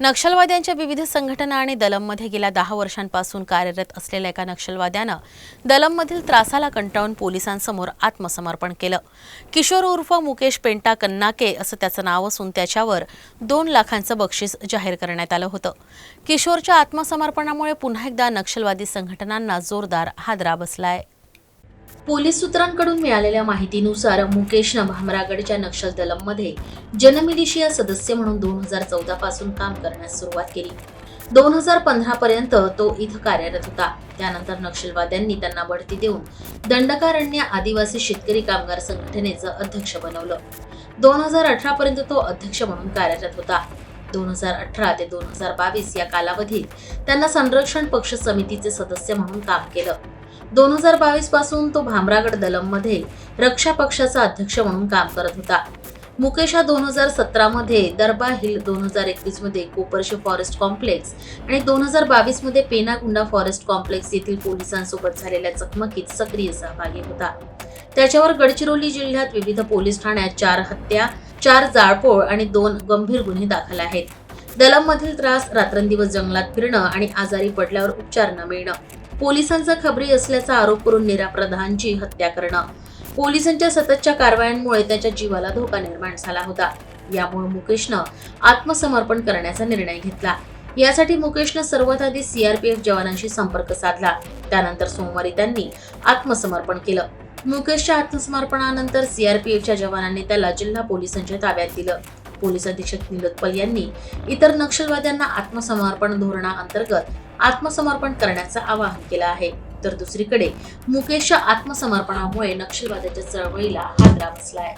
नक्षलवाद्यांच्या विविध संघटना आणि दलममध्ये गेल्या दहा वर्षांपासून कार्यरत असलेल्या एका नक्षलवाद्यानं दलममधील त्रासाला कंटाळून पोलिसांसमोर आत्मसमर्पण केलं. किशोर उर्फ मुकेश पेंटा कन्नाके असं त्याचं नाव असून त्याच्यावर दोन लाखांचं बक्षीस जाहीर करण्यात आलं होतं. किशोरच्या आत्मसमर्पणामुळे पुन्हा एकदा नक्षलवादी संघटनांना जोरदार हादरा बसलाय. पोलीस सूत्रांकडून मिळालेल्या माहितीनुसार मुकेशनं भामरागडच्या नक्षल दलममध्ये जनमिलिशिया सदस्य म्हणून दोन हजार चौदा पासून काम करण्यास सुरुवात केली. दोन हजार पंधरा पर्यंत तो इथं कार्यरत होता. त्यानंतर नक्षलवाद्यांनी त्यांना बढती देऊन दंडकारण्य आदिवासी शेतकरी कामगार संघटनेचं अध्यक्ष बनवलं. दोन हजार अठरा पर्यंत तो अध्यक्ष म्हणून कार्यरत होता. दोन हजार अठरा ते दोन हजार बावीस या कालावधीत त्यांना संरक्षण पक्ष समितीचे सदस्य म्हणून काम केलं. दोन हजार बावीसपासून तो भामरागड दलममध्ये रक्षा पक्षाचा अध्यक्ष म्हणून काम करत होता. मुकेश हा दोन हजार सतरामध्ये दरबा हिल दोन हजार एकवीसमध्ये कोपरशे फॉरेस्ट कॉम्प्लेक्स आणि दोन हजार बावीसमध्ये पेनागुंडा फॉरेस्ट कॉम्प्लेक्स येथील पोलिसांसोबत झालेल्या चकमकीत सक्रिय सहभागी होता. त्याच्यावर गडचिरोली जिल्ह्यात विविध पोलीस ठाण्यात चार हत्या चार जाळपोळ आणि दोन गंभीर गुन्हे दाखल आहेत. दलममधील त्रास रात्रंदिवस जंगलात फिरणं आणि आजारी पडल्यावर उपचार न मिळणं. पोलिसांचा खबरी असल्याचा आरोप करून नीरा प्रधानची हत्या करणं. पोलिसांच्या सततच्या कारवायांमुळे त्याच्या जीवाला धोका निर्माण झाला होता. यामुळे मुकेशनं आत्मसमर्पण करण्याचा निर्णय घेतला. यासाठी मुकेशनं सर्वात आधी सीआरपीएफ जवानांशी संपर्क साधला. त्यानंतर सोमवारी त्यांनी आत्मसमर्पण केलं. मुकेशच्या आत्मसमर्पणानंतर सीआरपीएफच्या जवानांनी त्याला जिल्हा पोलिसांच्या ताब्यात दिलं. पोलीस अधीक्षक निलोत्पल यांनी इतर नक्षलवाद्यांना आत्मसमर्पण धोरणाअंतर्गत आत्मसमर्पण करण्याचं आवाहन केलं आहे. तर दुसरीकडे मुकेशच्या आत्मसमर्पणामुळे नक्षलवाद्याच्या चळवळीला हादरा बसलाय